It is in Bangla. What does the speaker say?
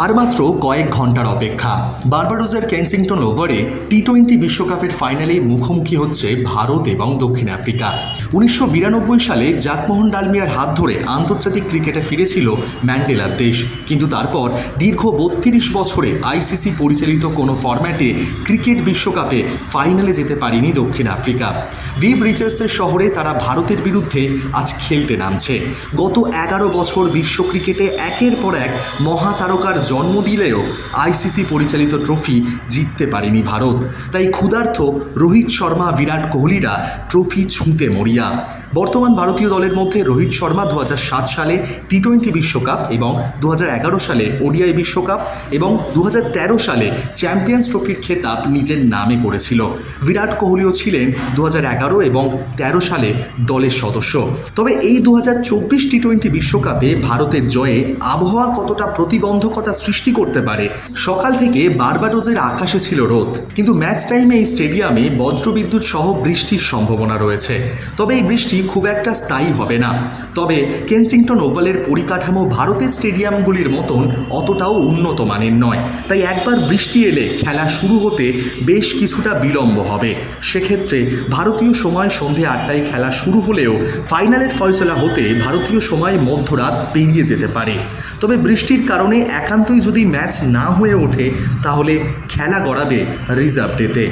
আর মাত্র কয়েক ঘণ্টার অপেক্ষা। বার্বাডোজের কেনসিংটন ওভারে টি টোয়েন্টি বিশ্বকাপের ফাইনালে মুখোমুখি হচ্ছে ভারত এবং দক্ষিণ আফ্রিকা। উনিশশো বিরানব্বই সালে জাকমোহন ডালমিয়ার হাত ধরে আন্তর্জাতিক ক্রিকেটে ফিরেছিল ম্যান্ডেলার দেশ। কিন্তু তারপর দীর্ঘ বত্রিশ বছরে আইসিসি পরিচালিত কোনো ফরম্যাটে ক্রিকেট বিশ্বকাপে ফাইনালে যেতে পারেনি দক্ষিণ আফ্রিকা। ভিভ রিচার্সের শহরে তারা ভারতের বিরুদ্ধে আজ খেলতে নামছে। গত এগারো বছর বিশ্ব ক্রিকেটে একের পর এক মহাতারকার জন্ম দিলেও আইসিসি পরিচালিত ট্রফি জিততে পারেনি ভারত। তাই ক্ষুধার্থ রোহিত শর্মা, বিরাট কোহলিরা ট্রফি ছুঁতে মরিয়া। বর্তমান ভারতীয় দলের মধ্যে রোহিত শর্মা দু হাজার সাত সালে টি টোয়েন্টি বিশ্বকাপ এবং দু হাজার এগারো সালে ওডিআই বিশ্বকাপ এবং দু হাজার তেরো সালে চ্যাম্পিয়ন্স ট্রফির খেতাব নিজের নামে করেছিল। বিরাট কোহলিও ছিলেন দু হাজার এগারো এবং তেরো সালে দলের সদস্য। তবে এই দু টি টোয়েন্টি বিশ্বকাপে ভারতের জয়ে আবহাওয়া কতটা প্রতিবন্ধকতা সৃষ্টি করতে পারে। সকাল থেকে বারবাডোজের আকাশে ছিল রোদ, কিন্তু ম্যাচ টাইমে এই স্টেডিয়ামে বজ্রবিদ্যুৎ সহ বৃষ্টির সম্ভাবনা রয়েছে। তবে এই বৃষ্টি খুব একটা স্থায়ী হবে না। তবে কেনসিংটন ওভালের পরিকাঠামো ভারতের স্টেডিয়ামগুলির মতন অতটাও উন্নত মানের নয়। তাই একবার বৃষ্টি এলে খেলা শুরু হতে বেশ কিছুটা বিলম্ব হবে। সেক্ষেত্রে ভারতীয় সময় সন্ধে আটটায় খেলা শুরু হলেও ফাইনালের ফয়সলা হতে ভারতীয় সময় মধ্যরাত পেরিয়ে যেতে পারে। তবে বৃষ্টির কারণে একান্তই যদি ম্যাচ না হয়ে ওঠে তাহলে খেলা গড়াবে রিজার্ভ ডেতে